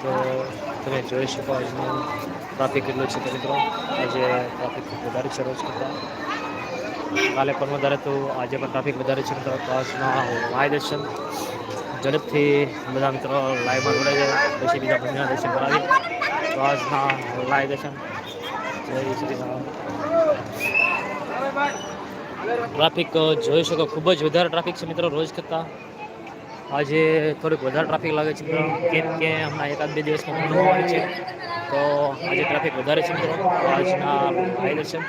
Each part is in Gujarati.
તો તમે જોઈ શકો આજનું ટ્રાફિક કેટલું છે તો મિત્રો આજે ટ્રાફિક વધારે છે રોજ કરતાં કાલે પણ વધારે તો આજે પણ ટ્રાફિક વધારે છે મિત્રો તો આજના લાઈવ દર્શન ઝડપથી બધા મિત્રો લાઈવમાં જોડાઈ જાય પછી બીજા મંદિરના દર્શન કરાવી તો આજના લાઈવ દર્શન. જય શ્રી રામ. ટ્રાફિક જોઈ શકો, ખૂબ જ વધારે ટ્રાફિક છે મિત્રો રોજ કરતાં. આજે થોડીક વધારે ટ્રાફિક લાગે છે મિત્રો. કેમ કે હમણાં એકાદ બે દિવસમાં ઠંડુ હોય છે, તો આજે ટ્રાફિક વધારે છે મિત્રો. આજના લાઈવ દર્શન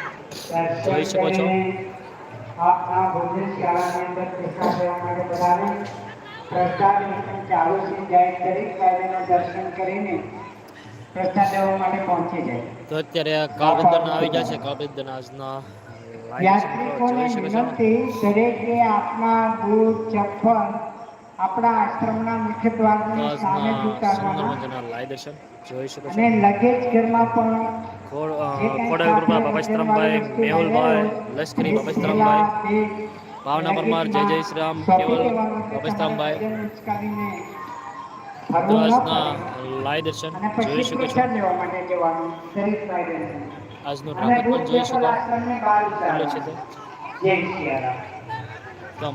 જોઈ શકો છો. છે તો અત્યારે કાળબંધન આવી ગયા છે કાળબંધન આજના યાત્રિકોને વિનંતી દરેકે આપના બૂટ ચપ્પલ આપણા આશ્રમના મુખ્ય દ્વારની સામે ઉતારવાના જોઈ શકો છો. અને લગેજ ઘરમાં પણ ખોડ મેહુલભાઈ લશ્કરી થેલા, ભાવના પરમાર જય જય શ્રી રામ કેવલ. લાઈવ દર્શન જોઈ શકો છો. આજનું ટ્રાફિક પણ જોઈ શકો આશ્રમને છે તે.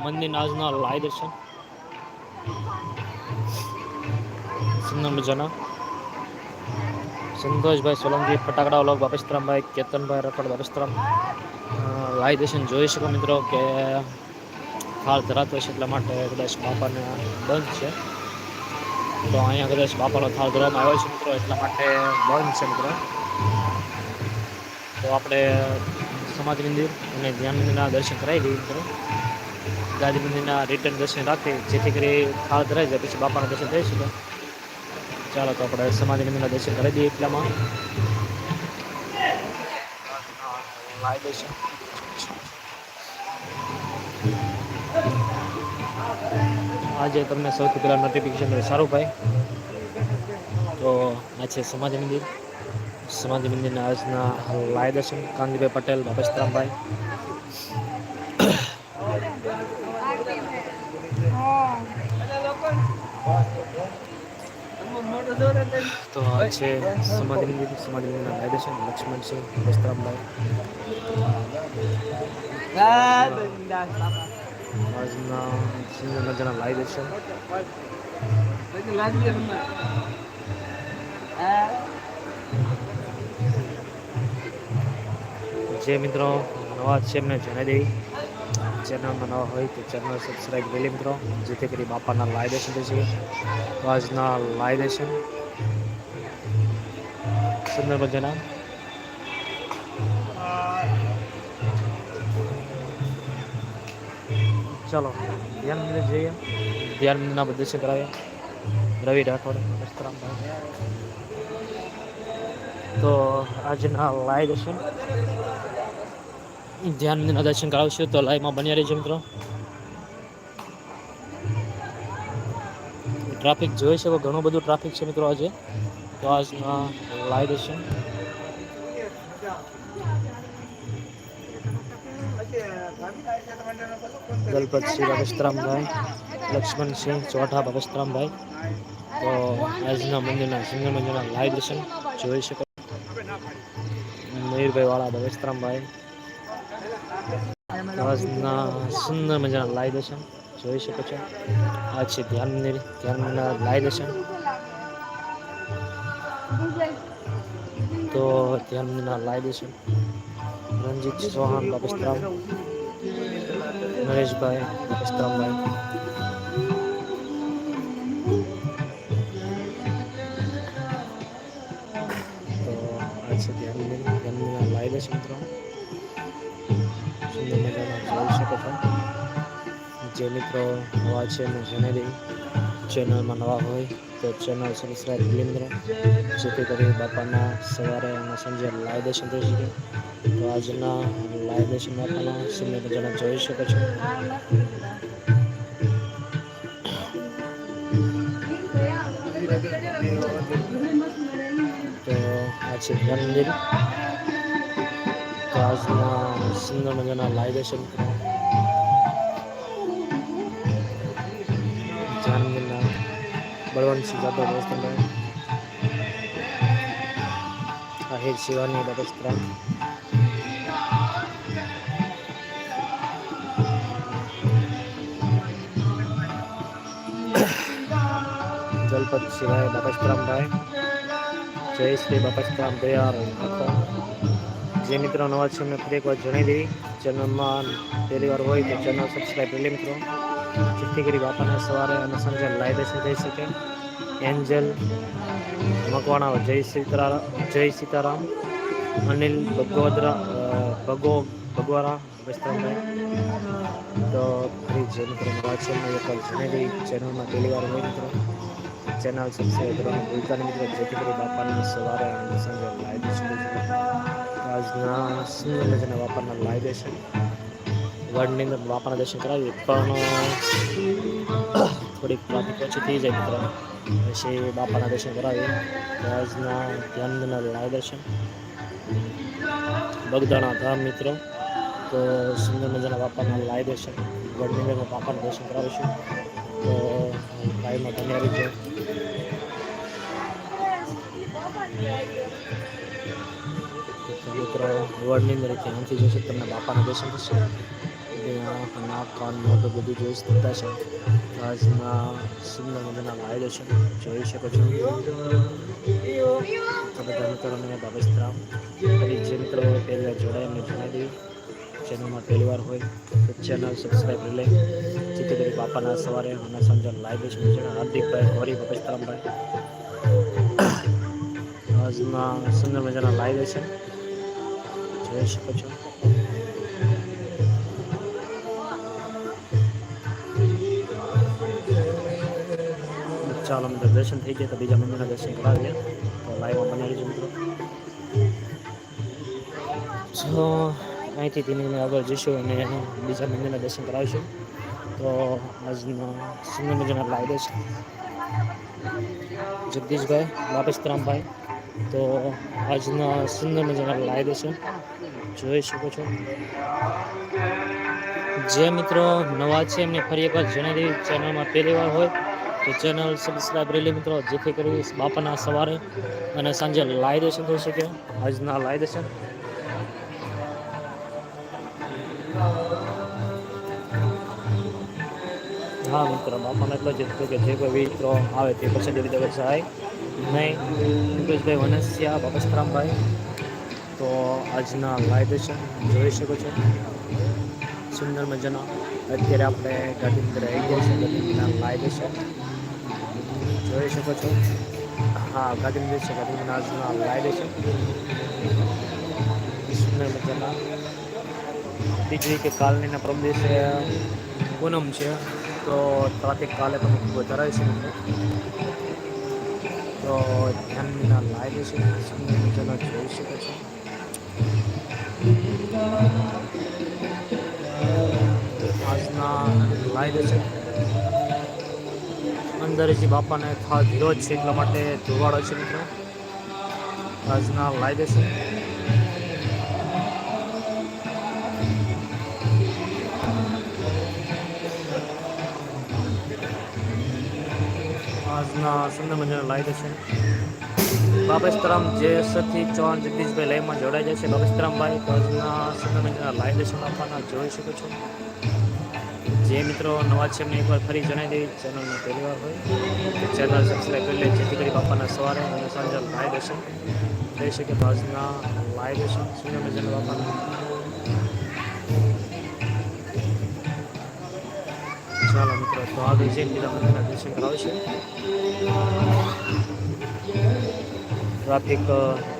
મંદિરના આજના લાય દર્શન. સુંદર મજાના. સંતોષભાઈ સોલંકી ફટાકડા ઓલોક બાપેસ્તરામભાઈ કેતનભાઈ રખડ બાપેસ્તરામ લાય દર્શન જોઈ શકો મિત્રો કે હાલ ધરાતો છે એટલા માટે કદાચ બાપાને બંધ છે. તો અહીંયા કદાચ બાપાનો થાળ ધરવામાં આવ્યો છે મિત્રો એટલા માટે બંધ છે મિત્રો. તો આપણે સમાજ મંદિર અને ધ્યાન મંદિરના દર્શન કરાવી દઈએ મિત્રો. મંદિરના રિટર્ન દર્શન રાખી જેથી કરી થાળ ધરાઈ જાય, પછી બાપાના દર્શન થઈ શકે ચાલો તો આપણે સમાજ મંદિરના દર્શન કરાવી દઈએ એટલામાં. આજે તમને સૌથી પહેલાં નોટિફિકેશન સારું ભાઈ તો આ છે સમાજ મંદિર. સમાધિ મંદિરના આજના લાય દર્શન. કાંતિભાઈ પટેલ બાપસ્તરામભાઈ તો આ છે સમાધિ મંદિર, સમાધિ મંદિરના લાય દર્શન. લક્ષ્મણસિંહ બાપસ્તરામભાઈ આજના સુંદર મજાના જે મિત્રો. નવા છે એમને જણાવી દેવી. ચેનલમાં નવા હોય તો ચેનલ સબસ્ક્રાઈબ કરી મિત્રો. જેથી કરી બાપાના લાઈ દર્શન થઈ તો આજના લાઈ દર્શન સુંદર મજાના ચાલો, ધ્યાન મંદિર જઈએ. ધ્યાન મંદિરના દર્શન કરાવીએ રવિ રાઠોડ વસ્ત્રામભાઈ તો આજના લાઈ દર્શન ધ્યાન દર્શન કરાવશું તો લાઈવમાં બન્યા રહેજો મિત્રો. ટ્રાફિક જોઈ શકો, ઘણું બધું ટ્રાફિક છે મિત્રો આજે. તો આજના લાઈવ દર્શન. દલપતસિંહ બાબસ્તરામભાઈ લક્ષ્મણસિંહ ચોઠા બાબસ્તરામભાઈ. તો આજના મંદિરના સુંદર મંદિરના લાઈવ દર્શન જોઈ શકો. મયુરભાઈ વાળા બાબસ્તરામભાઈ. આજના સુંદર મજાના લાઈવ દર્શન. જોઈ શકો છો. આ છે ધ્યાન મંદિર ધ્યાન મંદિરના લાઈવ દર્શન. તો ધ્યાન મંદિરના લાઈવ દર્શન. રણજીત ચૌહાણ બાબસ્તરામ નરેશભાઈ બાબસ્તરામભાઈ તો ધ્યાન મંદિર ધ્યાન લાઈવ દર્શન મિત્રો. જે મિત્રો નવા છે એમને જણાવી ચેનલમાં નવા હોય, તો ચેનલ સબસ્ક્રાઈબ કરી મિત્રો. જેથી કરી બાપાના સવારે અને સાંજે લાઈવ દર્શન થઈ શકે. તો આજના લાઈવ દર્શન બાપાના સુંદર મજાના જોઈ શકો છો. તો આ છે મંદિર. તો આજના સુંદર મજાના લાઈવ દર્શન બળવંતસિંહ જાદવ દોસ્તભાઈ આહિર શિવાની બાબસ્ત્રામ જલપત શિવાય બાબસ્ત્રામભાઈ જય શ્રી બાપસ્તરામ દયાળ જે મિત્રો નવા છે, એમને ફરી એક વાર જણાવી દેવી ચેનલમાં પહેલી વાર હોય તો ચેનલ સબસ્ક્રાઈબ કરી મિત્રો. જેથી કરી બાપાને સવારે અને સાંજે લાઈ દેશે થઈ શકે એન્જલ મકવાણા જય સીતારામ જય સીતારામ. અનિલ ભગવદરા ભગો, ભગવારા વસ્ત્રામભાઈ તો ફરી જે મિત્રો મારા એક વાર જણાવી ચેનલમાં પહેલી વાર હોય મિત્રો, ચેનલ સબસ્ક્રાઈબ કરવાનું ભૂલતા નહીં મિત્રો, જેથી કરી બાપાના સવારે અને સાંજે લાઈ દેશે આજના સુંદર મજાના બાપાના લાઈ દર્શન વર્લ્ડની અંદર બાપાના દર્શન કરાવીએ. પણ થોડીક ટ્રાફિક ઓછી થઈ જાય મિત્રો. પછી બાપાના દર્શન કરાવીએ. આજના ધ્યાનના લાય દર્શન. બગદાણા ધામ મિત્રો. તો સુંદર મજાના બાપાના લાય દર્શન. વર્લ્ડની અંદર બાપાના દર્શન કરાવીશું. તો લાઈવમાં બન્યા રહીજો તો મિત્રો વર્લ્ડની અંદર ધ્યાનથી જોશે, તમને બાપાના દર્શન થશે. ત્યાં નાક કાન મોઢું બધું જોઈ શકતા છે. આજમાં સુંદર મજાના લાય છે, જોઈ શકો છો. તો કરો મને બાબસ્તરામ અને જે મિત્રો પહેલી જોડાય એમને જણાવી દઈ ચેનલમાં પહેલી વાર હોય, તો ચેનલ સબસ્ક્રાઈબ કરી લે. જેથી કરી બાપાના સવારે અને સાંજે લાઈવ દર્શન છે. હાર્દિકભાઈ ગૌરી બાબસ્તરામભાઈ આજમાં સુંદર મજાના લાઈવ છે. જોઈ શકો છો. ચાલો મિત્રો, દર્શન થઈ ગયા તો બીજા મંદિરના દર્શન કરાવીએ. તો લાઈવમાં બની રહીશું મિત્રો. સો અહીંથી ધીમે ધીમે આગળ જઈશું અને બીજા મંદિરના દર્શન કરાવીશું. તો આજનો સુંદર મજાના લાઈવ છે. જગદીશભાઈ બાપેશરામભાઈ તો આજના સુંદર મજાના લાયદો છે. જોઈ શકો છો. જે મિત્રો નવા છે એમને ફરી એકવાર જણાવી દેવી ચેનલમાં પહેલી વાર હોય તો ચેનલ સબસ્ક્રાઈબ રેલી મિત્રો, જેથી કરી બાપાના સવારે અને સાંજે લાઈ દર્શન થઈ શકે. આજના લાઈ દર્શન હા મિત્રો, બાપાને એટલો જ હતો કે જે કોઈ મિત્રો આવે તે પછી દેવી દેવ સહાય નહીં. મુકેશભાઈ વનસ્યા બાપસ્તરામભાઈ તો આજના લાઈ દર્શન જોઈ શકો છો. સુંદર મજાના. અત્યારે આપણે ગાંધીનગર આવી ગયા છે ગાંધીનગરના લાઈ દર્શન જોઈ શકો છો હા ગાંધીનગર છે ગાંધીનગર આજના લાઈવ દર્શન સુંદર મજાના બીજું કે કાલનીના પરમ દિવસે પૂનમ છે તો ટ્રાફિક કાલે પણ ખૂબ વધારે છે મિત્રો તો ધ્યાનના લાઈવ છે સુંદર મજાના જોઈ શકો છો આજના લાઈવ છે અંદરજી બાપાને ધીરો જ છે એટલા માટે ધોવાડો છે મિત્રો. આજના લાઈવ છે આજના સુંદર મજાના લાઈવ છે બાબેસ્તરામ જે સથી ચૌહાણ, જગદીશભાઈ લાઈવમાં જોડાઈ જશે બાબેસ્તરામભાઈ તો આજના સુંદર મજાના લાઈવ દર્શન આપવાના જોઈ શકો છો. જે મિત્રો નવા છે એમને એકવાર ફરી જણાવી દેવી ચેનલમાં પહેલી વાર હોય ચેનલ સબસ્ક્રાઈબ કરી લે, જેથી કરી બાપાના સવારે અને સાંજે લાઈ દર્શન થઈ શકે બાજુના લાઈ દર્શન સુંદર મજાના બાપાના? ચાલો મિત્રો, તો આ વિજય બીજા મંદિરના દર્શન કરાવશે ટ્રાફિક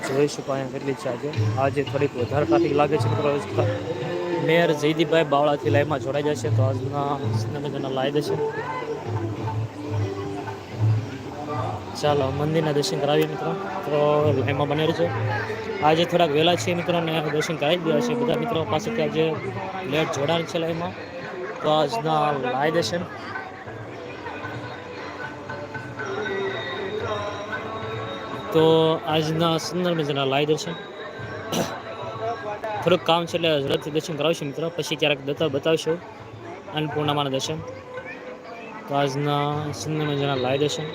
જોઈ પણ કેટલી છે આજે. આજે થોડીક વધારે ટ્રાફિક લાગે છે મિત્રો મેયર જયદીપભાઈ બાવળાથી લાઈવમાં જોડાઈ જશે તો આજના સુંદર મજાના લાઈવ છે ચાલો, મંદિરના દર્શન કરાવીએ મિત્રો. તો લાઈવમાં બને છે. આજે થોડાક વહેલા છે મિત્રોને દર્શન કરાવી દીધા છે. બધા મિત્રો પાસેથી આજે લેટ જોડાણ છે લાઈવમાં તો આજના લાઈ દર્શન. તો આજના સુંદર મજાના લાઈ દર્શન. થોડુંક કામ છે એટલે ઝડપથી દર્શન કરાવશું મિત્રો. પછી ક્યારેક દત્તા બતાવશું. અન્નપૂર્ણામાના દર્શન. તો આજના સુંદર મજાના લાય દર્શન.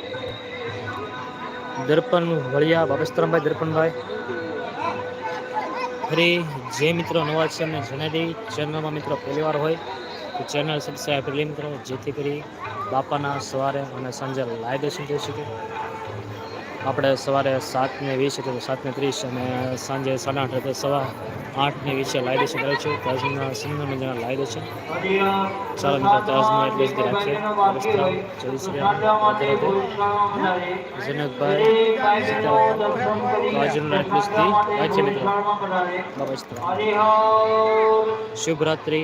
દર્પણ વળિયા બાબસ્તરામભાઈ દર્પણભાઈ. ફરી જે મિત્રો નવા છે એમને જણાવી દઈ ચેનલમાં મિત્રો પહેલી વાર હોય તો ચેનલ સબસ્ક્રાઈબ કરી મિત્રો. જેથી કરી બાપાના સવારે અને સાંજે લાય દર્શન થઈ શકે. આપણે સવારે સાતને વીસ એટલે સાતને ત્રીસ અને સાંજે સાડા આઠ સવા આઠને વિશે લાઈવ દેશે કરે છે. તો આજના સુંદર મજાના લાઈવ દેશે ચાલો મિત્રો, તો આજનો એટલે જ રાખીએ જય શ્રી જનકભાઈ સીતારામ. તો આજનું એટલું જ રાખીએ મિત્રો. શુભ રાત્રિ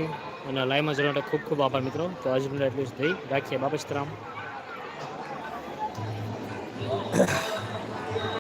અને લાઈવમાં જવા માટે ખૂબ ખૂબ આભાર મિત્રો. તો આજનું એટલું જ થઈ રાખીએ બાપસ્તરામ સીતારામ